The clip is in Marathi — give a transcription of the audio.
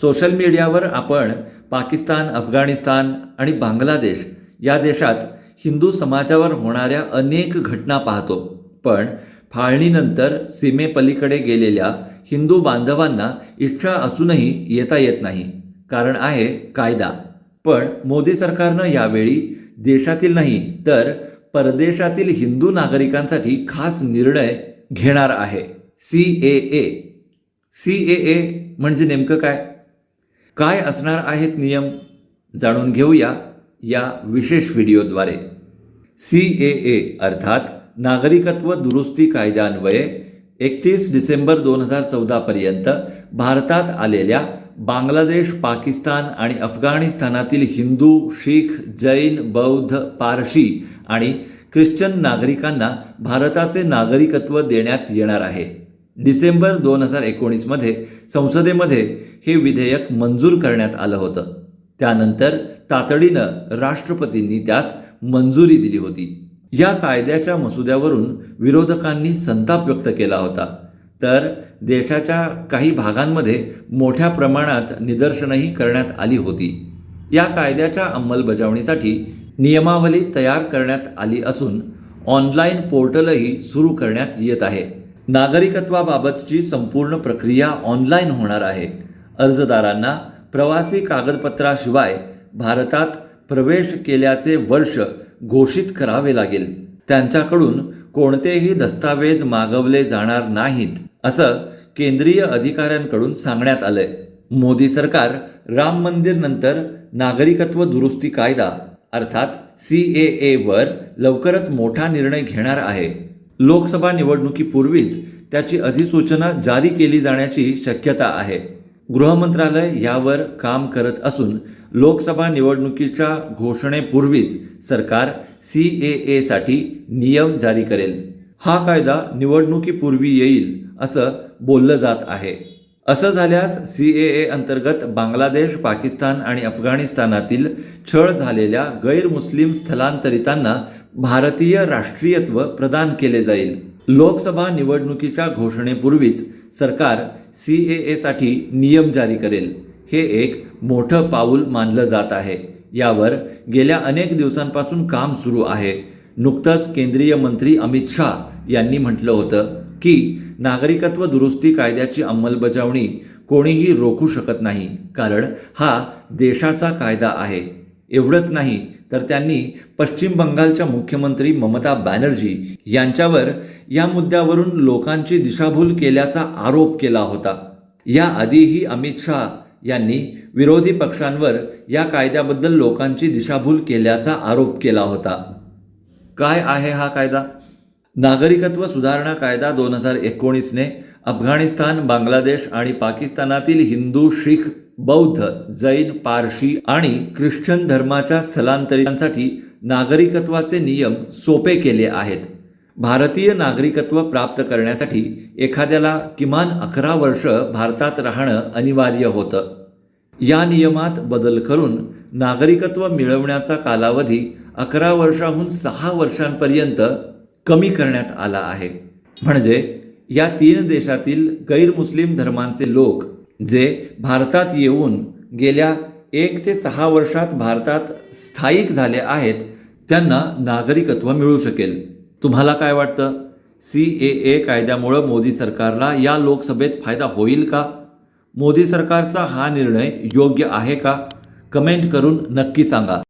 सोशल मीडियावर आपण पाकिस्तान अफगाणिस्तान आणि बांगलादेश या देशात हिंदू समाजावर होणाऱ्या अनेक घटना पाहतो. पण फाळणीनंतर सीमेपलीकडे गेलेल्या हिंदू बांधवांना इच्छा असूनही येता येत नाही. कारण आहे कायदा. पण मोदी सरकारनं यावेळी देशातील नाही तर परदेशातील हिंदू नागरिकांसाठी खास निर्णय घेणार आहे. सी ए ए. सी ए ए म्हणजे नेमकं काय? काय असणार आहेत नियम जाणून घेऊया या विशेष व्हिडिओद्वारे. सी ए ए अर्थात नागरिकत्व दुरुस्ती कायद्यान्वये एकतीस डिसेंबर दोन हजार चौदापर्यंत भारतात आलेल्या बांगलादेश पाकिस्तान आणि अफगाणिस्तानातील हिंदू शीख जैन बौद्ध पारशी आणि ख्रिश्चन नागरिकांना भारताचे नागरिकत्व देण्यात येणार आहे. डिसेंबर दोन हजार एकोणीसमध्ये संसदेमध्ये हे विधेयक मंजूर करण्यात आलं होतं. त्यानंतर तातडीनं राष्ट्रपतींनी त्यास मंजुरी दिली होती. या कायद्याच्या मसुद्यावरून विरोधकांनी संताप व्यक्त केला होता. तर देशाच्या काही भागांमध्ये मोठ्या प्रमाणात निदर्शनंही करण्यात आली होती. या कायद्याच्या अंमलबजावणीसाठी नियमावली तयार करण्यात आली असून ऑनलाईन पोर्टलही सुरू करण्यात येत आहे. नागरिकत्वाबाबतची संपूर्ण प्रक्रिया ऑनलाईन होणार आहे. अर्जदारांना प्रवासी कागदपत्राशिवाय भारतात प्रवेश केल्याचे वर्ष घोषित करावे लागेल. त्यांच्याकडून कोणतेही दस्तावेज मागवले जाणार नाहीत असं केंद्रीय अधिकाऱ्यांकडून सांगण्यात आलंय. मोदी सरकार राम मंदिर नंतर नागरिकत्व दुरुस्ती कायदा अर्थात सी ए एवर वर लवकरच मोठा निर्णय घेणार आहे. लोकसभा निवडणुकीपूर्वीच त्याची अधिसूचना जारी केली जाण्याची शक्यता आहे. गृहमंत्रालय यावर काम करत असून लोकसभा निवडणुकीच्या घोषणेपूर्वीच सरकार सी ए एसाठी नियम जारी करेल. हा कायदा निवडणुकीपूर्वी येईल असं बोललं जात आहे. असं झाल्यास सी ए ए अंतर्गत बांगलादेश पाकिस्तान आणि अफगाणिस्तानातील छळ झालेल्या गैरमुस्लिम स्थलांतरितांना भारतीय राष्ट्रीयत्व प्रदान केले जाईल. लोकसभा निवडणुकीच्या घोषणेपूर्वीच सरकार सी ए एसाठी नियम जारी करेल. हे एक मोठं पाऊल मानलं जात आहे. यावर गेल्या अनेक दिवसांपासून काम सुरू आहे. नुकतंच केंद्रीय मंत्री अमित शाह यांनी म्हटलं होतं की नागरिकत्व दुरुस्ती कायद्याची अंमलबजावणी कोणीही रोखू शकत नाही. कारण हा देशाचा कायदा आहे. एवढंच नाही तर त्यांनी पश्चिम बंगालच्या मुख्यमंत्री ममता बॅनर्जी यांच्यावर या मुद्द्यावरून लोकांची दिशाभूल केल्याचा आरोप केला होता. याआधीही अमित शाह यांनी विरोधी पक्षांवर या कायद्याबद्दल लोकांची दिशाभूल केल्याचा आरोप केला होता. काय आहे हा कायदा? नागरिकत्व सुधारणा कायदा दोन हजार एकोणीसने अफगाणिस्तान बांगलादेश आणि पाकिस्तानातील हिंदू शीख बौद्ध जैन पारशी आणि ख्रिश्चन धर्माच्या स्थलांतरितांसाठी नागरिकत्वाचे नियम सोपे केले आहेत. भारतीय नागरिकत्व प्राप्त करण्यासाठी एखाद्याला किमान अकरा वर्ष भारतात राहणं अनिवार्य होतं. या नियमात बदल करून नागरिकत्व मिळवण्याचा कालावधी अकरा वर्षाहून सहा वर्षांपर्यंत कमी करण्यात आला आहे. म्हणजे या तीन देशातील गैरमुस्लिम धर्मांचे लोक जे भारतात येऊन गेल्या एक ते सहा वर्षात भारतात स्थायिक झाले आहेत त्यांना नागरिकत्व मिळू शकेल. तुम्हाला काय वाटतं? सी ए ए कायद्यामुळं मोदी सरकारला या लोकसभेत फायदा होईल का? मोदी सरकारचा हा निर्णय योग्य आहे का? कमेंट करून नक्की सांगा.